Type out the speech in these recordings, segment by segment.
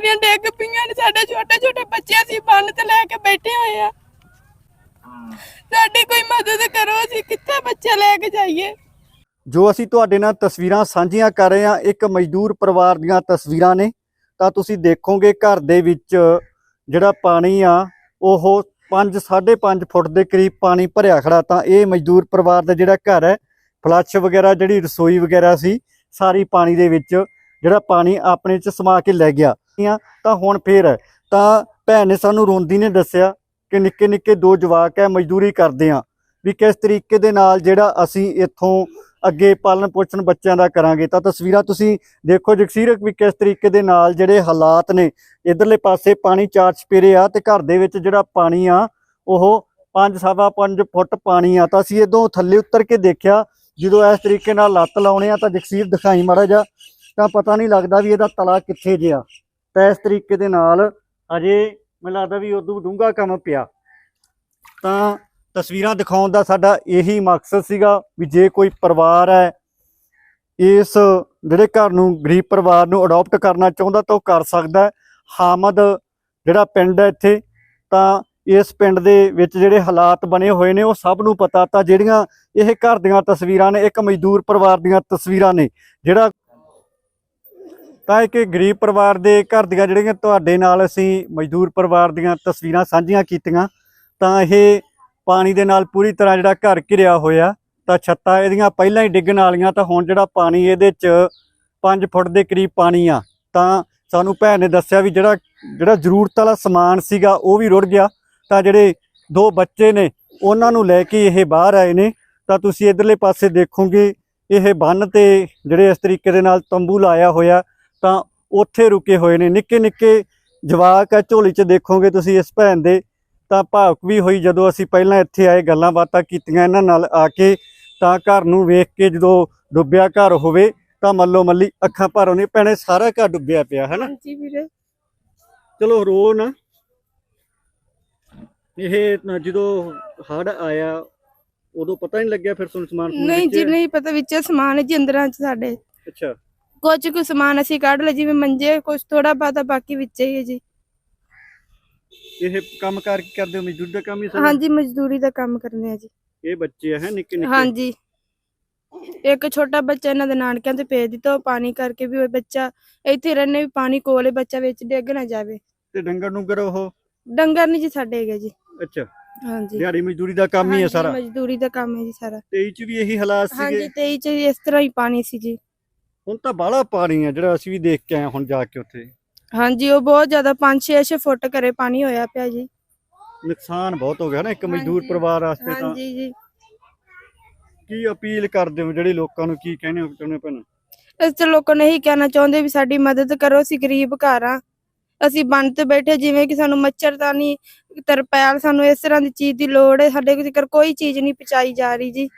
ਸਾਰੀਆਂ ਡਿੱਗ ਪਈਆਂ ਨੇ, ਸਾਡੇ ਛੋਟੇ ਛੋਟੇ ਬੱਚੇ ਅਸੀਂ ਬੰਨ ਤੇ ਲੈ ਕੇ ਬੈਠੇ ਹੋਏ ਆ। ਸਾਡੀ ਕੋਈ ਮਦਦ ਕਰੋ, ਅਸੀਂ ਕਿੱਥੇ ਬੱਚੇ ਲੈ ਕੇ ਜਾਈਏ? ਜੋ ਅਸੀਂ ਤੁਹਾਡੇ ਨਾਲ ਤਸਵੀਰਾਂ ਸਾਂਝੀਆਂ ਕਰ ਰਹੇ ਹਾਂ, ਇੱਕ ਮਜ਼ਦੂਰ ਪਰਿਵਾਰ ਦੀਆਂ ਤਸਵੀਰਾਂ ਨੇ। ਤਾਂ ਤੁਸੀਂ ਦੇਖੋਗੇ ਘਰ ਦੇ ਵਿੱਚ ਜਿਹੜਾ ਪਾਣੀ ਆ, ਉਹ 5 5.5 ਫੁੱਟ ਦੇ ਕਰੀਬ ਪਾਣੀ ਭਰਿਆ ਖੜਾ। ਤਾਂ ਇਹ ਮਜ਼ਦੂਰ ਪਰਿਵਾਰ ਦਾ ਜਿਹੜਾ ਘਰ ਹੈ, ਫਲੱਸ਼ ਵਗੈਰਾ, ਜਿਹੜੀ ਰਸੋਈ ਵਗੈਰਾ ਸੀ, ਸਾਰੀ ਪਾਣੀ ਦੇ ਵਿੱਚ ਜਿਹੜਾ ਪਾਣੀ ਆਪਣੇ ਚ ਸਮਾ ਕੇ ਲੈ ਗਿਆ। ਤਾਂ ਹੁਣ ਫੇਰ ਤਾਂ ਭੈਣ ਨੇ ਸਾਨੂੰ ਰੋਂਦੀ ਨੇ ਦੱਸਿਆ ਕਿ ਨਿੱਕੇ ਨਿੱਕੇ ਦੋ ਜਵਾਕ ਹੈ, ਮਜ਼ਦੂਰੀ ਕਰਦੇ ਆ ਵੀ ਕਿਸ ਤਰੀਕੇ ਦੇ ਨਾਲ ਜਿਹੜਾ ਅਸੀਂ ਇੱਥੋਂ ਅੱਗੇ ਪਾਲਣ ਪੋਸ਼ਣ ਬੱਚਿਆਂ ਦਾ ਕਰਾਂਗੇ। ਤਾਂ ਤਸਵੀਰਾਂ ਤੁਸੀਂ ਦੇਖੋ ਜਗਸੀਰ, ਵੀ ਕਿਸ ਤਰੀਕੇ ਦੇ ਨਾਲ ਜਿਹੜੇ ਹਾਲਾਤ ਨੇ। ਇਧਰਲੇ ਪਾਸੇ ਪਾਣੀ ਚਾਰ ਚਪੇਰੇ ਆ ਤੇ ਘਰ ਦੇ ਵਿੱਚ ਜਿਹੜਾ ਪਾਣੀ ਆ, ਉਹ 5 ਸਵਾ 5 ਫੁੱਟ ਪਾਣੀ ਆ। ਤਾਂ ਅਸੀਂ ਇਦੋਂ ਥੱਲੇ ਉਤਰ ਕੇ ਦੇਖਿਆ, ਜਦੋਂ ਇਸ ਤਰੀਕੇ ਨਾਲ ਲੱਤ ਲਾਉਣੇ ਆ ਤਾਂ ਜਗਸੀਰ ਦਿਖਾਈ ਮਾੜਾ ਜਾ ਤਾਂ ਪਤਾ ਨਹੀਂ ਲੱਗਦਾ ਵੀ ਇਹਦਾ ਤਲਾ ਕਿੱਥੇ ਜਿਆ ਤਾਂ ਇਸ ਤਰੀਕੇ ਦੇ ਨਾਲ ਅਜੇ ਮੈਨੂੰ ਲੱਗਦਾ ਵੀ ਉਦੋਂ ਡੂੰਘਾ ਕੰਮ ਪਿਆ। ਤਾਂ ਤਸਵੀਰਾਂ ਦਿਖਾਉਣ ਦਾ ਸਾਡਾ ਇਹੀ ਮਕਸਦ ਸੀਗਾ ਵੀ ਜੇ ਕੋਈ ਪਰਿਵਾਰ ਹੈ, ਇਸ ਜਿਹੜੇ ਘਰ ਨੂੰ ਗਰੀਬ ਪਰਿਵਾਰ ਨੂੰ ਅਡਾਪਟ ਕਰਨਾ ਚਾਹੁੰਦਾ ਤਾਂ ਉਹ ਕਰ ਸਕਦਾ ਹੈ। ਹਾਮਦ ਜਿਹੜਾ ਪਿੰਡ ਹੈ ਇੱਥੇ, ਤਾਂ ਇਸ ਪਿੰਡ ਦੇ ਵਿੱਚ ਜਿਹੜੇ ਹਾਲਾਤ ਬਣੇ ਹੋਏ ਨੇ ਉਹ ਸਭ ਨੂੰ ਪਤਾ ਤਾਂ ਜਿਹੜੀਆਂ ਇਹ ਘਰ ਦੀਆਂ ਤਸਵੀਰਾਂ ਨੇ, ਇੱਕ ਮਜ਼ਦੂਰ ਪਰਿਵਾਰ ਦੀਆਂ ਤਸਵੀਰਾਂ ਨੇ, ਜਿਹੜਾ ਤਾਂ ਇੱਕ ਗਰੀਬ ਪਰਿਵਾਰ ਦੇ ਘਰ ਦੀਆਂ ਜਿਹੜੀਆਂ ਤੁਹਾਡੇ ਨਾਲ ਅਸੀਂ ਮਜ਼ਦੂਰ ਪਰਿਵਾਰ ਦੀਆਂ ਤਸਵੀਰਾਂ ਸਾਂਝੀਆਂ ਕੀਤੀਆਂ, ਤਾਂ ਇਹ ਪਾਣੀ ਦੇ ਨਾਲ ਪੂਰੀ ਤਰ੍ਹਾਂ ਜਿਹੜਾ ਘਰ ਘਿਰਿਆ ਹੋਇਆ, ਤਾਂ ਛੱਤਾਂ ਇਹਦੀਆਂ ਪਹਿਲਾਂ ਹੀ ਡਿੱਗਣ ਵਾਲੀਆਂ, ਤਾਂ ਹੁਣ ਜਿਹੜਾ ਪਾਣੀ ਇਹਦੇ 'ਚ 5 ਫੁੱਟ ਦੇ ਕਰੀਬ ਪਾਣੀ ਆ, ਤਾਂ ਸਾਨੂੰ ਭੈਣ ਨੇ ਦੱਸਿਆ ਵੀ ਜਿਹੜਾ ਜਿਹੜਾ ਜ਼ਰੂਰਤ ਵਾਲਾ ਸਮਾਨ ਸੀਗਾ ਉਹ ਵੀ ਰੁੜ ਗਿਆ, ਤਾਂ ਜਿਹੜੇ ਦੋ ਬੱਚੇ ਨੇ ਉਹਨਾਂ ਨੂੰ ਲੈ ਕੇ ਇਹ ਬਾਹਰ ਆਏ ਨੇ, ਤਾਂ ਤੁਸੀਂ ਇਧਰਲੇ ਪਾਸੇ ਦੇਖੋਗੇ, ਇਹ ਬੰਨ ਤੇ ਜਿਹੜੇ ਇਸ ਤਰੀਕੇ ਦੇ ਨਾਲ ਤੰਬੂ ਲਾਇਆ ਹੋਇਆ ਤਾਂ ਉੱਥੇ ਰੁਕੇ ਹੋਏ ਨੇ। ਨਿੱਕੇ ਨਿੱਕੇ ਜਵਾਕ ਆ ਝੋਲੀ 'ਚ ਦੇਖੋਗੇ ਤੁਸੀਂ ਇਸ ਭੈਣ ਦੇ ਤਾਂ ਭਾਵੁਕ ਵੀ ਹੋਈ ਜਦੋਂ ਅਸੀਂ ਪਹਿਲਾਂ ਇੱਥੇ ਆਏ ਗੱਲਾਂ ਬਾਤਾਂ ਕੀਤੀਆਂ ਇਹਨਾਂ ਨਾਲ ਆ ਕੇ ਤਾਂ ਘਰ ਨੂੰ ਵੇਖ ਕੇ ਜਦੋਂ ਡੁੱਬਿਆ ਘਰ ਹੋਵੇ ਤਾਂ ਮੱਲੋ ਮੱਲੀ ਅੱਖਾਂ ਭਰ ਆਉਂਦੀਆਂ। ਭੈਣੇ ਸਾਰਾ ਘਰ ਡੁੱਬਿਆ ਪਿਆ ਹੈ ਨਾ ਵੀਰੇ। ਚਲੋ ਰੋ ਨਾ। ਇਹ ਜਦੋਂ ਹੜ ਆਇਆ ਉਦੋਂ ਪਤਾ ਨਹੀਂ ਲੱਗਿਆ ਫਿਰ ਤੁਹਾਨੂੰ ਸਮਾਨ ਨਹੀਂ ਜੀ? ਨਹੀਂ ਪਤਾ ਵਿੱਚ ਸਮਾਨ ਹੈ ਜੀ ਅੰਦਰਾਂ ਚ ਸਾਡੇ। ਅੱਛਾ। ਕੁਝ ਕੁ ਸਮਾਨ ਅਸੀਂ ਕੱਢ ਲਿਆ ਜਿਵੇਂ ਮੰਜੇ ਕੁਝ ਥੋੜਾ ਬਾਤਾ ਬਾਕੀ ਵਿੱਚ ਹੀ ਹੈ ਜੀ। ਇਹ ਕੰਮ ਕਾਰ ਕੀ ਕਰਦੇ ਹੋ? ਮਜ਼ਦੂਰ ਦਾ ਕੰਮ ਹੀ ਸਾਰਾ? ਹਾਂਜੀ ਮਜ਼ਦੂਰੀ ਦਾ ਕੰਮ ਕਰਨੇ ਆ ਜੀ। ਇਹ ਬੱਚੇ ਹੈ ਨਿੱਕੇ ਨਿੱਕੇ? ਹਾਂਜੀ। ਇੱਕ ਛੋਟਾ ਬੱਚਾ ਇਹਨਾਂ ਦੇ ਨਾਨਕਿਆਂ ਤੇ ਭੇਜ ਦਿੱਤਾ ਉਹ ਪਾਣੀ ਕਰਕੇ ਵੀ ਉਹ ਬੱਚਾ ਇੱਥੇ ਰਹਿਣੇ ਵੀ ਪਾਣੀ ਕੋਲੇ ਬੱਚਾ ਵਿੱਚ ਡਿੱਗ ਨਾ ਜਾਵੇ। ਤੇ ਡੰਗਰ ਡੁੰਗਰ ਉਹ? ਡੰਗਰ ਨਹੀਂ ਜੀ ਸਾਡੇ ਹੈਗੇ ਜੀ। ਅੱਛਾ। ਹਾਂਜੀ। ਦਿਹਾੜੀ ਮਜ਼ਦੂਰੀ ਦਾ ਕੰਮ ਹੀ ਹੈ ਹਾਂਜੀ, ਸਾਰਾ? ਮਜ਼ਦੂਰੀ ਦਾ ਕੰਮ ਹੈ ਜੀ ਸਾਰਾ। 23 ਚ ਵੀ ਇਹੀ ਹਾਲਾਤ ਹਾਂਜੀ ਸੀਗੇ 23 ਚ ਇਸ ਤਰ੍ਹਾਂ ਹੀ ਪਾਣੀ ਸੀ ਜੀ। ਹੁਣ ਤਾਂ ਬਾਹਲਾ ਪਾਣੀ ਹੈ ਜਿਹੜਾ ਅਸੀਂ ਵੀ ਦੇਖ ਕੇ ਆਏ ਹੁਣ ਜਾ ਕੇ ਉੱਥੇ। ਹਾਂਜੀ ਉਹ ਬਹੁਤ ਜ਼ਿਆਦਾ 5-6 ਫੁੱਟ ਘਰੇ ਪਾਣੀ ਹੋਇਆ ਪਿਆ ਜੀ। ਨੁਕਸਾਨ ਬਹੁਤ ਹੋ ਗਿਆ ਨਾ ਇੱਕ ਮਜ਼ਦੂਰ ਪਰਿਵਾਰ ਵਾਸਤੇ ਤਾਂ। ਹਾਂਜੀ ਜੀ। ਕੀ ਅਪੀਲ ਕਰਦੇ ਹੋ ਜਿਹੜੇ ਲੋਕਾਂ ਨੂੰ ਕੀ ਕਹਿਣੇ ਹੋ ਚਾਹੁੰਦੇ ਭੈਣ? ਇਸ ਤੇ ਲੋਕਾਂ ਨੇ ਇਹੀ ਕਹਿਣਾ ਚਾਹੁੰਦੇ ਵੀ ਸਾਡੀ ਮਦਦ ਕਰੋ ਅਸੀਂ ਗਰੀਬ ਘਰ ਆ ਅਸੀਂ ਬੰਨ ਤੇ ਬੈਠੇ ਜਿਵੇਂ ਕਿ ਸਾਨੂੰ ਮੱਛਰਦਾਨੀ ਤਰਪੈਲ ਸਾਨੂੰ ਇਸ ਤਰ੍ਹਾਂ ਦੀ ਚੀਜ਼ ਦੀ ਲੋੜ ਹੈ ਸਾਡੇ ਕੋਲ ਕੋਈ ਚੀਜ਼ ਨਹੀਂ ਪਹੁੰਚਾਈ ਜਾ ਰਹੀ ਜੀ।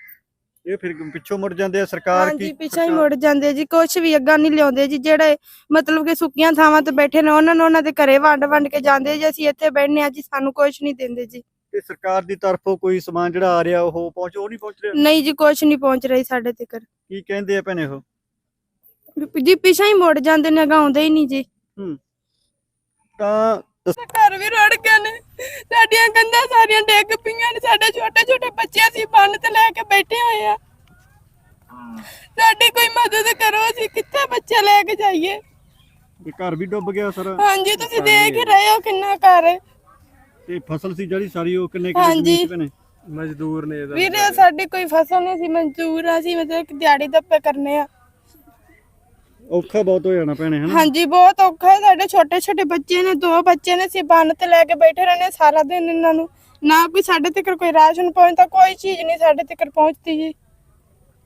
ਇਹ ਫਿਰ ਪਿੱਛੋਂ ਮੁੜ ਜਾਂਦੇ ਆ ਸਰਕਾਰ ਹਾਂਜੀ ਕੀ ਪਿੱਛੇ ਹੀ ਮੁੜ ਜਾਂਦੇ ਜੀ ਕੁਝ ਵੀ ਅੱਗਾ ਨਹੀਂ ਲਿਆਉਂਦੇ ਜੀ ਜਿਹੜੇ ਮਤਲਬ ਕਿ ਸੁੱਕੀਆਂ ਥਾਵਾਂ ਤੇ ਬੈਠੇ ਨੇ ਉਹਨਾਂ ਨੂੰ ਉਹਨਾਂ ਦੇ ਘਰੇ ਵੰਡ ਵੰਡ ਕੇ ਜਾਂਦੇ ਜੀ ਅਸੀਂ ਇੱਥੇ ਬੈਠਨੇ ਆ ਜੀ ਸਾਨੂੰ ਕੁਝ ਨਹੀਂ ਦਿੰਦੇ ਜੀ। ਤੇ ਸਰਕਾਰ ਦੀ ਤਰਫੋਂ ਕੋਈ ਸਮਾਨ ਜਿਹੜਾ ਆ ਰਿਹਾ ਉਹ ਪਹੁੰਚ ਉਹ ਨਹੀਂ ਪਹੁੰਚ ਰਿਹਾ? ਨਹੀਂ ਜੀ ਕੁਝ ਨਹੀਂ ਪਹੁੰਚ ਰਹੀ ਸਾਡੇ ਤੱਕ ਕੀ ਕਹਿੰਦੇ ਆ ਭੈਣੇ ਉਹ? ਜੀ ਪਿੱਛੇ ਹੀ ਮੁੜ ਜਾਂਦੇ ਨੇ ਅੱਗਾ ਆਉਂਦੇ ਹੀ ਨਹੀਂ ਜੀ। ਤਾਂ ਦੱਸ- ਘਰ ਵੀ ਰੜ ਨੇ ਸਾਡੀਆਂ ਕੰਧਾਂ ਸਾਰੀਆਂ ਡਿੱਗ ਪਈਆਂ ਨੇ। ਸਾਡੇ ਛੋਟੇ ਛੋਟੇ ਬੱਚੇ ਅਸੀਂ ਬੰਨ ਤੇ ਲੈ ਕੇ ਬੈਠੇ ਹੋਏ ਆ। ਸਾਡੀ ਕੋਈ ਮਦਦ ਕਰੋ ਅਸੀਂ ਕਿੱਥੇ ਬੱਚੇ ਲੈ ਕੇ ਜਾਈਏ? ਇਹ ਘਰ ਵੀ ਡੁੱਬ ਗਿਆ ਸਾਰਾ। ਹਾਂਜੀ ਤੁਸੀਂ ਦੇਖ ਹੀ ਰਹੇ ਹੋ ਕਿੰਨਾ ਘਰ ਹੈ। ਤੇ ਫਸਲ ਸੀ ਜਿਹੜੀ ਸਾਰੀ ਉਹ ਕਿੰਨੇ ਕਿੰਨੇ ਹਾਂਜੀ। ਜ਼ਮੀਨ ਸੀ ਭੈਣੇ ਮਜ਼ਦੂਰ ਨੇ ਇਹਦਾ। ਵੀਰੇ ਸਾਡੀ ਕੋਈ ਫਸਲ ਨਹੀਂ ਸੀ ਮਨਜ਼ੂਰ ਆ ਸੀ ਮਤਲਬ ਕਿ ਦਿਹਾੜੀ ਦੱਪੇ ਕਰਨੇ ਆ। ਔਖਾ ਬਹੁਤ ਹੋ ਜਾਣਾ ਭੈਣੇ ਹਨਾ? ਹਾਂਜੀ ਬਹੁਤ ਔਖਾ ਹੈ ਸਾਡੇ ਛੋਟੇ ਛੋਟੇ ਬੱਚੇ ਨੇ ਦੋ ਬੱਚੇ ਨੇ ਅਸੀਂ ਬੰਨ ਤੇ ਲੈ ਕੇ ਬੈਠੇ ਰਹਿੰਦੇ ਹਾਂ ਸਾਰਾ ਦਿਨ ਇਹਨਾਂ ਨੂੰ। ਨਾ ਕੋਈ ਸਾਡੇ ਤੱਕ ਕੋਈ ਰਾਸ਼ਨ ਪਹੁੰਚਦਾ ਕੋਈ ਚੀਜ਼ ਨਹੀਂ ਸਾਡੇ ਤੱਕ ਪਹੁੰਚਦੀ ਜੀ।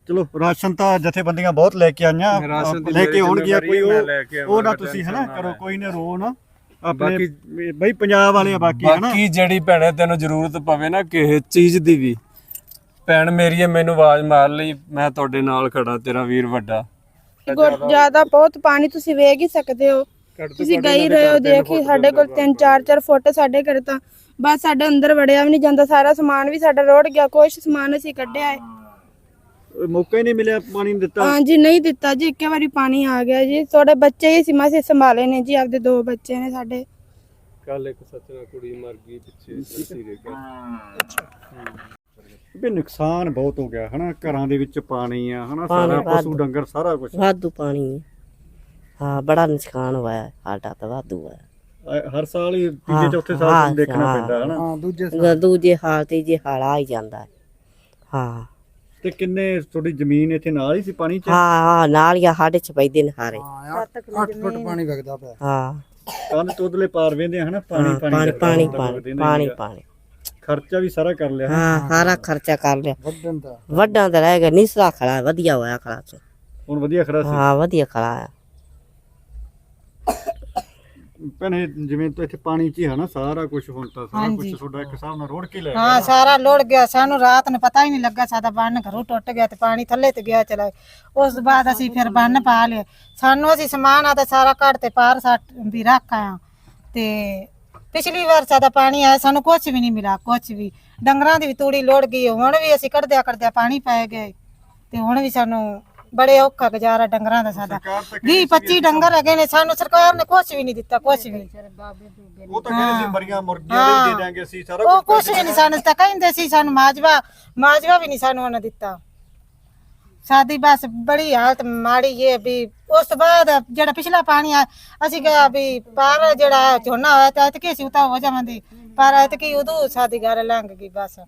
ਚਲੋ ਰਾਸ਼ਨ ਤਾਂ ਜਥੇਬੰਦੀਆਂ ਬਹੁਤ ਲੈ ਕੇ ਆਈਆਂ। ਰਾਸ਼ਨ ਦੀ ਲੈ ਕੇ ਮੇਰੀ ਆਉਣਗੀਆਂ ਕੋਈ ਜ਼ਿੰਮੇਵਾਰੀ ਉਹ ਮੈਂ ਲੈ ਕੇ ਉਹ ਨਾ ਆਵਾਂਗਾ, ਤੁਸੀਂ ਹਨਾ? ਨਾ ਕਰੋ। ਕੋਈ ਨਾ ਰੋ ਨਾ। ਆਪਣੇ ਬਾਕੀ- ਬਈ ਪੰਜਾਬ ਵਾਲੇ ਆ ਬਾਕੀ ਹਨਾ? ਬਾਕੀ ਜਿਹੜੀ ਭੈਣੇ ਤੈਨੂੰ ਜ਼ਰੂਰਤ ਪਵੇ ਨਾ ਕਿਸੇ ਚੀਜ਼ ਦੀ ਵੀ ਭੈਣ ਮੇਰੀ ਹੈ ਮੈਨੂੰ ਆਵਾਜ਼ ਮਾਰ ਲਈ ਮੈਂ ਤੁਹਾਡੇ ਨਾਲ ਖੜਾ ਤੇਰਾ ਵੀਰ ਵੱਡਾ। ਜ਼ਿਆਦਾ ਬਹੁਤ ਪਾਣੀ ਤੁਸੀਂ ਵੇਖ ਹੀ ਸਕਦੇ ਹੋ। ਤੁਸੀਂ ਗਈ ਰਹੇ ਹੋ ਦੇਖੀ ਸਾਡੇ ਕੋਲ 3 4 4 ਫੁੱਟ ਸਾਡੇ ਘਰ ਤਾਂ। ਬਸ ਸਾਡੇ ਅੰਦਰ ਵੜਿਆ ਵੀ ਨਹੀਂ ਜਾਂਦਾ ਸਾਰਾ ਸਮਾਨ ਵੀ ਸਾਡਾ ਰੋੜ ਗਿਆ ਕੁਛ ਸਮਾਨ ਅਸੀਂ ਕੱਢਿਆ ਹੈ। ਮੌਕਾ ਹੀ ਨਹੀਂ ਮਿਲਿਆ ਪਾਣੀ ਨੂੰ ਦਿੱਤਾ। ਹਾਂਜੀ ਨਹੀਂ ਦਿੱਤਾ ਜੀ ਇੱਕੇ ਵਾਰੀ ਪਾਣੀ ਆ ਗਿਆ ਜੀ। ਤੁਹਾਡੇ ਬੱਚੇ ਹੀ ਸੀ ਮਾਸੇ ਸੰਭਾਲੇ ਨੇ ਜੀ ਆਪਦੇ ਦੋ ਬੱਚੇ ਨੇ ਸਾਡੇ। ਕੱਲ ਇੱਕ ਸੱਚਣਾ ਕੁੜੀ ਮਰ ਗਈ ਪਿੱਛੇ ਸੀਰੇ ਵੀ ਨੁਕਸਾਨ ਬਹੁਤ ਹੋ ਗਿਆ ਹਨਾ? ਘਰਾਂ ਦੇ ਵਿੱਚ ਪਾਣੀ ਆ ਹਨਾ? ਸਾਰਾ ਪਸ਼ੂ ਡੰਗਰ ਸਾਰਾ ਕੁਝ ਵਾਧੂ ਪਾਣੀ ਹੈ ਹਾਂ ਬੜਾ ਨੁਕਸਾਨ ਹੋਇਆ ਹੈ, ਸਾਡਾ ਤਾਂ ਵਾਧੂ ਹੋਇਆ। ਹਰ ਸਾਲ ਹੀ ਤੀਜੇ ਹਾਂ, ਚੌਥੇ ਸਾਲ ਹਾਂ, ਤੁਹਾਨੂੰ ਦੇਖਣਾ ਹਾਂ। ਪੈਂਦਾ ਹਨਾ? ਗ- ਦੂਜੇ ਹਾਲ ਤੇ ਜੇ ਹਾਲ ਆ ਹੀ ਜਾਂਦਾ ਹੈ। ਹਾਂ। ਤੇ ਕਿੰਨੇ ਤੁਹਾਡੀ ਜ਼ਮੀਨ ਇੱਥੇ ਨਾਲ ਹੀ ਸੀ ਪਾਣੀ 'ਚ? ਹਾਂ ਹਾਂ ਨਾਲ ਹੀ ਆ ਸਾਡੇ ਚ ਪੈਦੇ ਨੇ ਹਾਰੇ। 8 ਫੁੱਟ ਪਾਣੀ ਵਗਦਾ ਪਿਆ। ਹਾਂ। ਕੰਨ ਤੋਂ ਉਧਰਲੇ ਪਾਰ ਵੇਂਦੇ ਹਨਾ? ਪਾਣੀ ਹਾਂ, ਪਾਣੀ ਪਾਣੀ ਪਾਣੀ। ਪਾਣੀ। ਖਰਚਾ ਵੀ ਸਾਰਾ ਕਰ ਲਿਆ ਹਾਂ ਸਾਰਾ ਖਰਚਾ ਕਰ ਲਿਆ। ਦਾ। ਵੱਡਾਂ ਦਾ ਰਹਿ ਗਿਆ ਨਿਸਰਾ ਖੜਾ ਵਧੀਆ ਹੋਇਆ ਖੜਾ ਚ ਹੁਣ ਵਧੀਆ ਖੜਾ ਸੀ? ਹਾਂ ਵਧੀਆ ਖੜਾ ਆ। ਭੈਣੇ ਜਿਵੇਂ ਤੋਂ ਇੱਥੇ ਪਾਣੀ 'ਚ ਹੀ ਹੈ ਨਾ ਸਾਰਾ ਕੁਝ ਹੁਣ ਤਾਂ ਸਾਰਾ ਕੁਝ ਤੁਹਾਡਾ ਇੱਕ ਹਿਸਾਬ ਨਾਲ ਰੋੜ ਕੇ ਲੈ ਹਾਂ ਸਾਰਾ ਲੋੜ ਗਿਆ। ਸਾਨੂੰ ਰਾਤ ਨੂੰ ਪਤਾ ਹੀ ਨਹੀਂ ਲੱਗਾ ਸਾਡਾ ਬੰਨ ਘਰੋਂ ਟੁੱਟ ਗਿਆ ਤੇ ਪਾਣੀ ਥੱਲੇ ਤੇ ਗਿਆ ਚਲਾ। ਉਸ ਤੋਂ ਬਾਅਦ ਅਸੀਂ ਫਿਰ ਬੰਨ ਪਾ ਲਿਆ। ਸਾਨੂੰ ਅਸੀਂ ਸਮਾਨ ਆ ਤਾਂ ਸਾਰਾ ਘੜ ਤੇ ਪਾਰ ਸੱਟ ਵੀ ਰੱਖ ਆਇਆ। ਤੇ ਪਿਛਲੀ ਵਾਰ ਸਾਡਾ ਪਾਣੀ ਆਇਆ ਸਾਨੂੰ ਕੁਝ ਵੀ ਨਹੀਂ ਮਿਲਾ ਕੁਝ ਵੀ। ਡੰਗਰਾਂ ਦੀ ਵੀ ਤੂੜੀ ਲੋੜ ਗਈ ਹੁਣ ਵੀ ਅਸੀਂ ਕੱਢਦਿਆਂ ਕੱਢਦਿਆਂ ਪਾਣੀ ਪੈ ਗਏ। ਤੇ ਹੁਣ ਵੀ ਸਾਨੂੰ ਬੜੇ ਔਖਾ ਗੁਜ਼ਾਰਾ ਡੰਗਰਾਂ ਦਾ ਸਾਡਾ। 20 25 ਡੰਗਰ ਹੈਗੇ ਨੇ ਸਾਨੂੰ ਸਰਕਾਰ ਨੇ ਕੁਝ ਵੀ ਨਹੀਂ ਦਿੱਤਾ ਕੁਝ ਵੀ। ਉਹ ਤਾਂ ਕਹਿੰਦੇ ਸੀ ਮਰੀਆਂ ਮੁਰਗੀਆਂ ਦੇ ਵੀ ਦੇ ਦਾਂਗੇ ਅਸੀਂ ਸਾਰਾ ਉਹ ਕੁਛ ਵੀ ਨਹੀਂ ਸਾਨੂੰ ਤਾਂ ਕਹਿੰਦੇ ਸੀ ਸਾਨੂੰ ਮਾਜਵਾ ਮਾਜਵਾ ਵੀ ਨਹੀਂ ਸਾਨੂੰ ਉਹਨਾਂ ਦਿੱਤਾ। ਸਾਡੀ ਬਸ ਬੜੀ ਹਾਲਤ ਮਾੜੀ ਇਹ ਵੀ ਉਸ ਤੋਂ ਬਾਅਦ ਜਿਹੜਾ ਪਿਛਲਾ ਪਾਣੀ ਆ ਅਸੀਂ ਕਿਹਾ ਵੀ ਪਰ ਜਿਹੜਾ ਝੋਨਾ ਹੋਇਆ ਤਾਂ ਇਤਕੀ ਸੀ ਉਤਾ ਹੋ ਜਾਵਾਂਦੀ ਪਰ ਇਤਕੀ ਉਦੋਂ ਸਾਡੀ ਗੱਲ ਲੰਘ ਗਈ ਬਸ।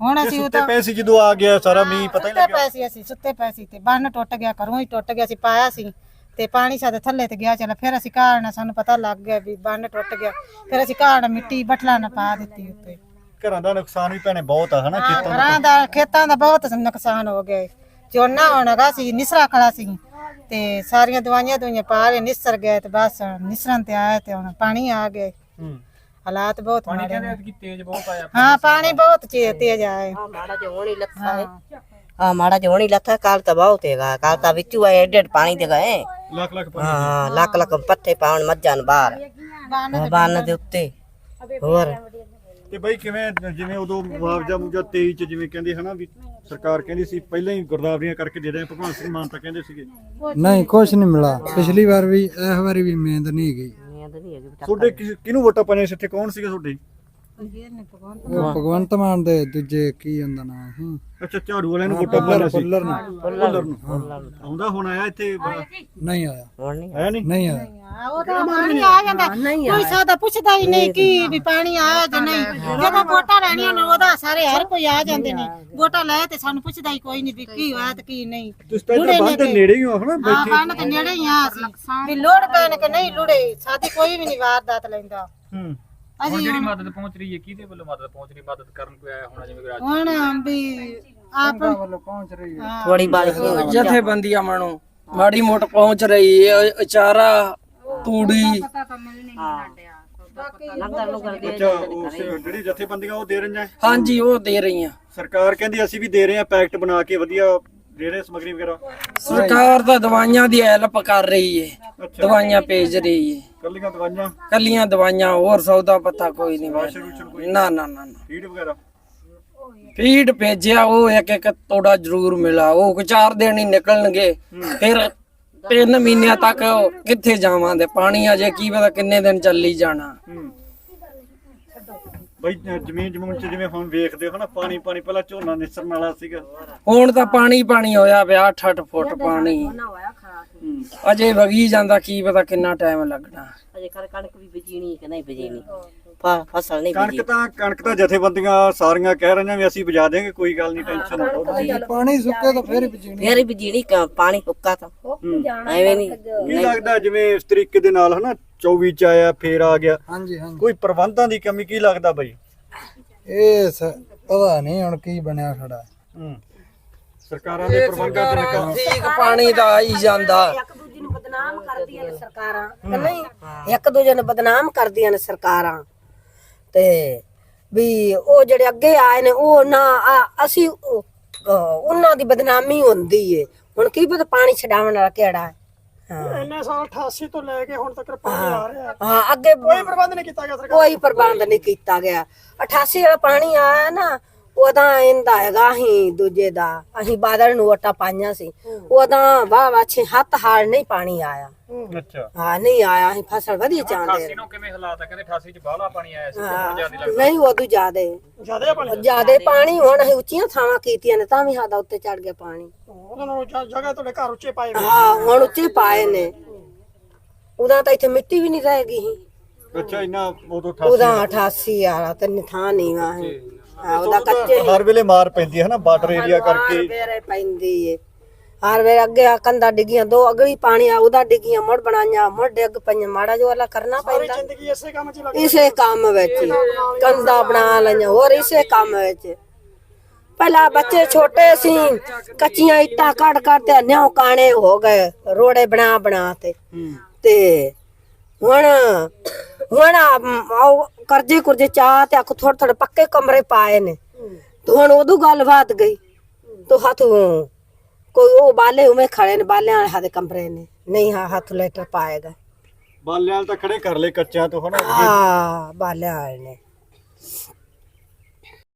ਹੁਣ ਅਸੀਂ ਸੁੱਤੇ ਉਤਾ ਪਏ ਸੀ ਜਦੋਂ ਆ ਗਿਆ ਸਾਰਾ ਮੀਂਹ ਪਤਾ ਹੀ ਸੁੱਤੇ ਲੱਗਿਆ। ਪਏ ਸੀ ਅਸੀਂ ਸੁੱਤੇ ਪਏ ਸੀ ਤੇ ਬੰਨ ਟੁੱਟ ਗਿਆ ਘਰੋਂ ਹੀ ਟੁੱਟ ਗਿਆ ਸੀ ਪਾਇਆ ਸੀ ਤੇ ਪਾਣੀ ਸਾਡੇ ਥੱਲੇ ਤੇ ਗਿਆ ਚਲ ਫਿਰ ਅਸੀਂ ਕਾੜਨਾ ਸਾਨੂੰ ਪਤਾ ਲੱਗ ਗਿਆ ਵੀ ਬੰਨ ਟੁੱਟ ਗਿਆ ਫਿਰ ਅਸੀਂ ਕਾੜਨਾ ਮਿੱਟੀ ਬਠਲਾ ਨਾ ਪਾ ਦਿੱਤੀ ਉੱਤੇ। ਘਰਾਂ ਦਾ ਨੁਕਸਾਨ ਵੀ ਭੈਣੇ ਬਹੁਤ ਆ ਹਨਾ ਹਾਂ, ਖੇਤਾਂ ਦਾ ਘਰਾਂ ਦਾ ਖੇਤਾਂ ਦਾ ਬਹੁਤ ਨੁਕਸਾਨ ਹੋ ਗਿਆ ਏ। ਝੋਨਾ ਹੋਣਗਾ ਸੀ ਨਿਸਰਾ ਖੜਾ ਸੀ ਤੇ ਸਾਰੀਆਂ ਦਵਾਈਆਂ ਦੁਈਆਂ ਪਾ ਕੇ ਨਿਸਰ ਗਏ ਤੇ ਬਸ ਨਿਸਰਨ ਤੇ ਆਏ ਤੇ ਹੁਣ ਪਾਣੀ ਆ ਗਏ ਹੂੰ। ਹਾਲਾਤ ਬਹੁਤ ਮਾੜੇ ਨੇ। ਤੇਜ਼ ਬਹੁਤ ਆਇਆ। ਹਾਂ ਪਾਣੀ ਬਹੁਤ ਚੇ- ਤੇਜ਼ ਆਇਆ ਮਾੜਾ ਜਿਹਾ ਹੋਣੀ ਲੱਥਾ ਹੈ। ਹਾਂ ਮਾੜਾ ਜਿਹਾ ਹੋਣੀ ਲੱਥਾ ਕੱਲ ਤਾਂ ਬਹੁਤ ਹੈਗਾ ਕੱਲ ਤਾਂ ਵਿੱਚੋਂ ਆਏ ਏਡੇ ਏਡੇ ਪਾਣੀ ਦੇ ਗਏ। ਲੱਖ ਲੱਖ ਪਾਣੀ ਹਾਂ ਲੱਕ ਲੱਕ ਪੱਠੇ ਪਾਉਣ ਮੱਝਾਂ ਨੂੰ ਬਾਹਰ। ਬੰਨ ਦੇ ਉੱਤੇ। ਹੋਰ। ਤੇ ਬਾਈ ਕਿਵੇਂ ਜਿਵੇਂ ਉਦੋਂ ਮੁਆਵਜ਼ਾ ਮੁਜਾ 23 ਚ ਜਿਵੇਂ ਕਹਿੰਦੇ ਹਨਾ ਵੀ ਸਰਕਾਰ ਕਹਿੰਦੀ ਸੀ ਪਹਿਲਾਂ ਹੀ ਗੁਰਦਾਵਰੀਆਂ ਕਰਕੇ ਦੇ ਦੇ ਭਗਵਾਨ ਸਿੰਘ ਮਾਨ ਤਾਂ ਕਹਿੰਦੇ ਸੀਗੇ। ਨਹੀਂ ਕੁਛ ਨਹੀਂ ਮਿਲਾ ਪਿਛਲੀ ਵਾਰ ਵੀ ਇਸ ਵਾਰੀ ਵੀ ਮਿਹਨਤ ਨਹੀਂ ਗਈ ਨੀਂਦ ਨਹੀਂ ਹੈਗੀ ਤੁਹਾਡੇ ਕਿਸ- ਕਿਹਨੂੰ ਵੋਟਾਂ ਪਾਈਆਂ ਸੀ? ਇੱਥੇ ਕੌਣ ਸੀਗੇ ਤੁਹਾਡੇ? ਉਹ ਭਗਵੰਤ ਮਾਨ ਦੇ ਦੂਜੇ ਕੀ ਹੁੰਦਾ ਨਾ ਹੂੰ ਅੱਛਾ ਝਾੜੂ ਵਾਲਿਆਂ ਨੂੰ ਵੋਟਾਂ ਪਾਈਆਂ ਸੀ ਫੁੱਲਰ ਨੂੰ ਭੁੱਲਰ ਨੂੰ ਆਉਂਦਾ ਹੁਣ ਆਇਆ ਇੱਥੇ? ਨਹੀਂ ਆਇਆ। ਹੁਣ ਨਹੀਂ ਹੈ ਨਹੀਂ? ਆਇਆ। ਉਹ ਤਾਂ ਪਾਣੀ ਆ ਜਾਂਦਾ। ਕੋਈ ਸਾਦਾ ਪੁੱਛਦਾ ਹੀ ਨਹੀਂ ਕਿ ਵੀ ਪਾਣੀ ਆਇਆ ਜਾਂ ਨਹੀਂ। ਜਦੋਂ ਵੋਟਾਂ ਲੈਣੀਆਂ ਨੇ ਉਹਦਾ ਸਾਰੇ ਹਰ ਕੋਈ ਆ ਜਾਂਦੇ ਨੇ। ਵੋਟਾਂ ਲੈ ਤੇ ਸਾਨੂੰ ਪੁੱਛਦਾ ਹੀ ਕੋਈ ਨਹੀਂ ਵੀ ਕੀ ਹੋਇਆ ਤੇ ਕੀ ਨਹੀਂ। ਤੁਸੀਂ ਤਾਂ ਬੰਦ ਦੇ ਨੇੜੇ ਹੀ ਹੋ ਹਨਾ ਹਾਂ ਬੈਠੇ। ਬੰਨ ਤੇ ਨੇੜੇ ਹੀ ਆ ਅਸੀਂ। ਵੀ ਲੋੜ ਪੈਣ ਕਿ ਨਹੀਂ ਲੁੜੇ ਸਾਡੀ ਕੋਈ ਵੀ ਨਹੀਂ ਵਾਰਦਾਤ ਲੈਂਦਾ। ਹੂੰ। ਅਸੀਂ ਹੁਣ ਮਦਦ ਪਹੁੰਚ ਰਹੀ ਹੈ ਕਿਹਦੇ ਵੱਲੋਂ ਮਦਦ ਪਹੁੰਚ ਰਹੀ ਮਦਦ ਕਰਨ ਕੋਈ ਆਇਆ ਹੋਣਾ ਜਿਵੇਂ ਕੋਈ ਹੁਣ ਵੀ ਆਪ ਵੱਲੋਂ ਪਹੁੰਚ ਰਹੀ ਹੈ। ਥੋੜੀ ਬਾਰਿਸ਼ ਜਥੇਬੰਦੀਆਂ ਮਣੋ ਮਾੜੀ ਮੋਟ ਪਹੁੰਚ ਰਹੀ ਹੈ ਚਾਰਾ ਤੂੜੀ। ਦੇ ਅੱਛਾ ਉਸ ਜਿਹੜੀ ਜਥੇਬੰਦੀਆਂ ਉਹ ਦੇ ਰਹੀਆਂ? ਹਾਂਜੀ ਉਹ ਦੇ ਰਹੀਆਂ। ਸਰਕਾਰ ਕਹਿੰਦੀ ਅਸੀਂ ਵੀ ਦੇ ਰਹੇ ਹਾਂ ਪੈਕਟ ਬਣਾ ਕੇ ਵਧੀਆ ਦੇ ਰਹੇ ਸਮਗਰੀ ਵਗੈਰਾ? ਸਰਕਾਰ ਤਾਂ ਦਵਾਈਆਂ ਦੀ ਹੈਲਪ ਕਰ ਰਹੀ ਹੈ ਅੱਛਾ। ਦਵਾਈਆਂ ਭੇਜ ਰਹੀ ਹੈ ਕੱਲੀਆਂ ਦਵਾਈਆਂ? ਕੱਲੀਆਂ ਦਵਾਈਆਂ ਹੋਰ ਸੌਦਾ ਪਤਾ ਕੋਈ ਨਹੀਂ ਕੋਈ? ਨਾ ਨਾ ਨਾ ਨਾ। ਫੀਡ ਵਗੈਰਾ? ਫੀਡ ਭੇਜਿਆ ਉਹ ਇੱਕ ਇੱਕ ਤੋੜਾ ਜ਼ਰੂਰ ਮਿਲਾ। ਉਹ ਚਾਰ ਦਿਨ ਹੀ ਨਿਕਲਣਗੇ। ਫਿਰ ਤਿੰਨ ਮਹੀਨਿਆਂ ਤੱਕ ਉਹ ਕਿੱਥੇ ਜਾਵਾਂਗੇ? ਪਾਣੀ ਅਜੇ ਕੀ ਪਤਾ ਕਿੰਨੇ ਦਿਨ ਚੱਲੀ ਜਾਣਾ। ਹੂੰ। ਬਈ ਜ਼ਮੀਨ ਜਮੂਨ ਚ ਜਿਵੇਂ ਹੁਣ ਵੇਖਦੇ ਹੋ ਨਾ ਪਾਣੀ ਪਾਣੀ ਪਹਿਲਾਂ ਝੋਨਾ ਨਿਸਰਨ ਵਾਲਾ ਸੀਗਾ। ਹੁਣ ਤਾਂ ਪਾਣੀ ਪਾਣੀ ਹੋਇਆ ਪਿਆ 8-8 ਫੁੱਟ ਪਾਣੀ। ਅਜੇ ਵਗੀ ਜਾਂਦਾ ਕੀ ਪਤਾ ਕਿੰਨਾ ਟਾਈਮ ਲੱਗਣਾ। ਅਜੇ ਕਰ ਕਣਕ ਵੀ ਬੀਜਣੀ ਕਿ ਨਹੀਂ ਬੀਜਣੀ? ਫ- ਫਸਲ ਨਹੀਂ ਬੀਜੀ। ਕਣਕ ਤਾਂ ਕਣਕ ਤਾਂ ਜਥੇਬੰਦੀਆਂ ਸਾਰੀਆਂ ਕਹਿ ਰਹੀਆਂ ਵੀ ਅਸੀਂ ਬੁਝਾ ਦੇਾਂਗੇ ਕੋਈ ਗੱਲ ਨਹੀਂ ਟੈਨਸ਼ਨ ਨਾ ਲਓ। ਪਾਣੀ ਸੁੱਕੇ ਤਾਂ ਫੇਰ ਹੀ ਬਚਣੀ ਫੇਰ ਹੀ ਬੀਜਣੀ ਕ- ਪਾਣੀ ਹੁੱਕਾ ਤਾਂ। ਐਵੇਂ ਨਹੀਂ। ਕੀ ਲੱਗਦਾ ਜਿਵੇਂ ਇਸ ਤਰੀਕੇ ਦੇ ਨਾਲ ਹਨਾ 24 ਚ ਆਇਆ ਫੇਰ ਆ ਗਿਆ। ਹਾਂਜੀ ਹਾਂਜੀ। ਕੋਈ ਪ੍ਰਬੰਧਾਂ ਦੀ ਕਮੀ ਕੀ ਲੱਗਦਾ ਬਈ? ਇਹ ਸ- ਪਤਾ ਨਹੀਂ ਹੁਣ ਕੀ ਬਣਿਆ ਖੜਾ। ਹੂੰ। ਸਰਕਾਰਾਂ ਦੇ ਪ੍ਰਬੰਧਾਂ ਤੇ ਨਿਕਲ ਠੀਕ ਪਾਣੀ ਦਾ ਆਈ ਜਾਂਦਾ। ਬਦਨਾਮ ਕਰਦੀਆਂ ਨੇ ਸਰਕਾਰਾਂ ਕਿ ਨਹੀਂ ਇੱਕ ਦੂਜੇ ਨੂੰ ਬਦਨਾਮ ਕਰਦੀਆਂ ਨੇ ਸਰਕਾਰਾਂ। ਤੇ ਵੀ ਉਹ ਜਿਹੜੇ ਅੱਗੇ ਆਏ ਨੇ ਉਹ ਨਾ ਆ- ਅਸੀਂ ਉਹ- ਉਹਨਾਂ ਦੀ ਬਦਨਾਮੀ ਹੁੰਦੀ ਏ। ਹੁਣ ਕੀ ਪਤਾ ਪਾਣੀ ਛਡਾਉਣ ਵਾਲਾ ਕਿਹੜਾ ਹੈ। ਹਾਂ। ਇੰਨੇ ਸਾਲ 88 ਤੋਂ ਲੈ ਕੇ ਹੁਣ ਤੱਕ ਪਾਣੀ ਆ ਰਿਹਾ ਹਾਂ। ਅੱਗੇ ਕੋਈ ਪ੍ਰਬੰਧ ਨਹੀਂ ਕੀਤਾ ਗਿਆ ਸਰਕਾਰ ਕੋਈ ਪ੍ਰਬੰਧ ਨਹੀਂ ਕੀਤਾ ਗਿਆ। 88 ਵਾਲਾ ਪਾਣੀ ਆਇਆ ਨਾ ਉਹਦਾ ਇੰਦਾ ਹੈਗਾ ਹੀ ਦੂਜੇ ਦਾ ਅਸੀਂ ਬਾਦਲ ਨੂੰ ਵਟਾ ਪਾਈਆਂ ਸੀ। ਉਹਦਾ ਵਾਹ ਵਾਛੇ ਹੱਥ ਹਾਲ ਨਹੀਂ ਪਾਣੀ ਆਇਆ। ਅੱਛਾ। ਹਾਂ ਨਹੀਂ ਆਇਆ ਅਸੀਂ ਫਸਲ ਵਧੀਆ ਚਾਹੁੰਦੇ ਖਾਸੀ ਨੂੰ ਕਿਵੇਂ ਹਾਲਾਤ ਹੈ ਕਹਿੰਦੇ 88 ਚ ਬਾਹਲਾ ਪਾਣੀ ਆਇਆ ਸੀ ਜ਼ਿਆਦਾ ਲੱਗਦਾ। ਨਹੀਂ ਉਦੋਂ ਜ਼ਿਆਦੇ। ਜ਼ਿਆਦੇ ਪਾਣੀ ਜ਼ਿਆਦੇ ਪਾਣੀ ਹੁਣ ਅਸੀਂ ਉੱਚੀਆਂ ਥਾਵਾਂ ਕੀਤੀਆਂ ਨੇ ਤਾਂ ਵੀ ਸਾਡਾ ਉੱਤੇ ਚੜ ਗਿਆ ਪਾਣੀ। ਜਗ੍ਹਾ ਤੁਹਾਡੇ ਘਰ ਉੱਚੇ ਪਾਏ ਹਾਂ ਹੁਣ ਉੱਚੇ ਪਾਏ ਨੇ। ਉਦੋਂ ਤਾਂ ਇੱਥੇ ਮਿੱਟੀ ਵੀ ਨਹੀਂ ਰਹਿ ਗਈ ਸੀ। ਅੱਛਾ ਇੰਨਾ ਉਦੋਂ ਉਦੋਂ 88 ਵਾਲਾ ਤੇ ਥਾਂ ਨਹੀਂ ਵਾ ਹਾਂ ਉਹਦਾ ਕੱਚੇ ਸੀ। ਹਰ ਵੇਲੇ ਮਾਰ ਪੈਂਦੀ ਹੈ ਨਾ ਬਾਰਡਰ ਏਰੀਆ ਕਰਕੇ। ਵੇਲੇ ਪੈਂਦੀ ਏ। ਹਰ ਵੇਲੇ ਅੱਗੇ ਆ ਕੰਦਾ ਡਿੱਗੀਆਂ ਦੋ ਅਗਲੀ ਪਾਣੀ ਆ ਉਹਦਾ ਡਿੱਗੀਆਂ ਮੁੜ ਬਣਾਈਆਂ ਮੁੜ ਡਿੱਗ ਪਈਆਂ ਮਾੜਾ ਜੋ ਵਾਲਾ ਕਰਨਾ ਪੈਂਦਾ। ਜ਼ਿੰਦਗੀ ਇਸੇ ਕੰਮ 'ਚ ਲੱਗ ਇਸੇ ਕੰਮ ਵਿੱਚ ਹੀ। ਕੰਧਾਂ ਬਣਾ ਲਈਆਂ ਹੋਰ ਇਸੇ ਕੰਮ ਵਿੱਚ। ਪਹਿਲਾਂ ਬੱਚੇ ਛੋਟੇ ਸੀ ਕੱਚੀਆਂ ਇੱਟਾਂ ਕੱਢ ਕੱਢ ਤੇ ਨਿਉ ਕਾਣੇ ਹੋ ਗਏ ਰੋੜੇ ਬਣਾ ਬਣਾ ਤੇ। ਤੇ ਹੁਣ ਹੁਣ ਆ, ਉਹ ਕਰਜ਼ੇ ਕੁਰਜ਼ੇ ਚਾ ਤੇ ਆਖੋ ਥੋੜੇ ਥੋੜੇ ਪੱਕੇ ਕਮਰੇ ਪਾਏ ਨੇ। ਤੇ ਹੁਣ ਉਦੋਂ ਗੱਲ ਬਾਤ ਗਈ। ਤੋ ਹੱਥ ਕੋਈ ਉਹ ਬਾਲੇ ਉਵੇਂ ਖੜੇ ਨੇ ਬਾਲਿਆਂ ਵਾਲੇ ਹੱਥ ਕਮਰੇ ਨੇ। ਨਹੀਂ ਹਾਂ ਹੱਥ ਲੈਟਰ ਪਾਏਗਾ। ਬਾਲਿਆਂ ਤਾਂ ਖੜੇ ਕਰ ਲਏ ਕੱਚਿਆਂ ਤੋਂ ਹਨਾ? ਹਾਂ ਬਾਲਿਆਂ ਵਾਲੇ ਨੇ।